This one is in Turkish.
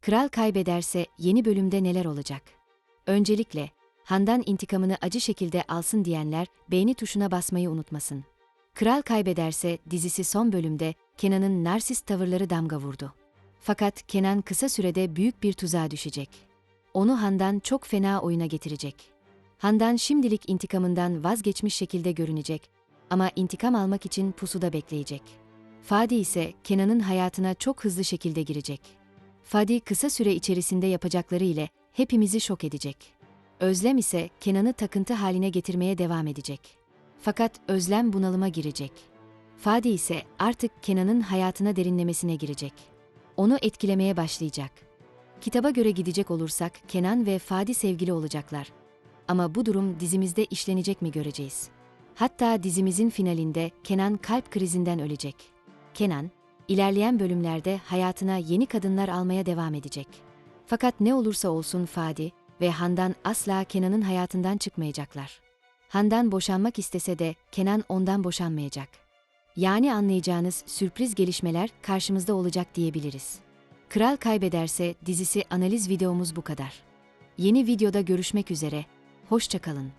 Kral kaybederse yeni bölümde neler olacak? Öncelikle, Handan intikamını acı şekilde alsın diyenler beğeni tuşuna basmayı unutmasın. Kral kaybederse dizisi son bölümde Kenan'ın narsist tavırları damga vurdu. Fakat Kenan kısa sürede büyük bir tuzağa düşecek. Onu Handan çok fena oyuna getirecek. Handan şimdilik intikamından vazgeçmiş şekilde görünecek ama intikam almak için pusuda bekleyecek. Fadi ise Kenan'ın hayatına çok hızlı şekilde girecek. Fadi kısa süre içerisinde yapacakları ile hepimizi şok edecek. Özlem ise Kenan'ı takıntı haline getirmeye devam edecek. Fakat Özlem bunalıma girecek. Fadi ise artık Kenan'ın hayatına derinlemesine girecek. Onu etkilemeye başlayacak. Kitaba göre gidecek olursak Kenan ve Fadi sevgili olacaklar. Ama bu durum dizimizde işlenecek mi göreceğiz. Hatta dizimizin finalinde Kenan kalp krizinden ölecek. Kenan, ilerleyen bölümlerde hayatına yeni kadınlar almaya devam edecek. Fakat ne olursa olsun Fadi ve Handan asla Kenan'ın hayatından çıkmayacaklar. Handan boşanmak istese de Kenan ondan boşanmayacak. Yani anlayacağınız sürpriz gelişmeler karşımızda olacak diyebiliriz. Kral kaybederse dizisi analiz videomuz bu kadar. Yeni videoda görüşmek üzere. Hoşçakalın.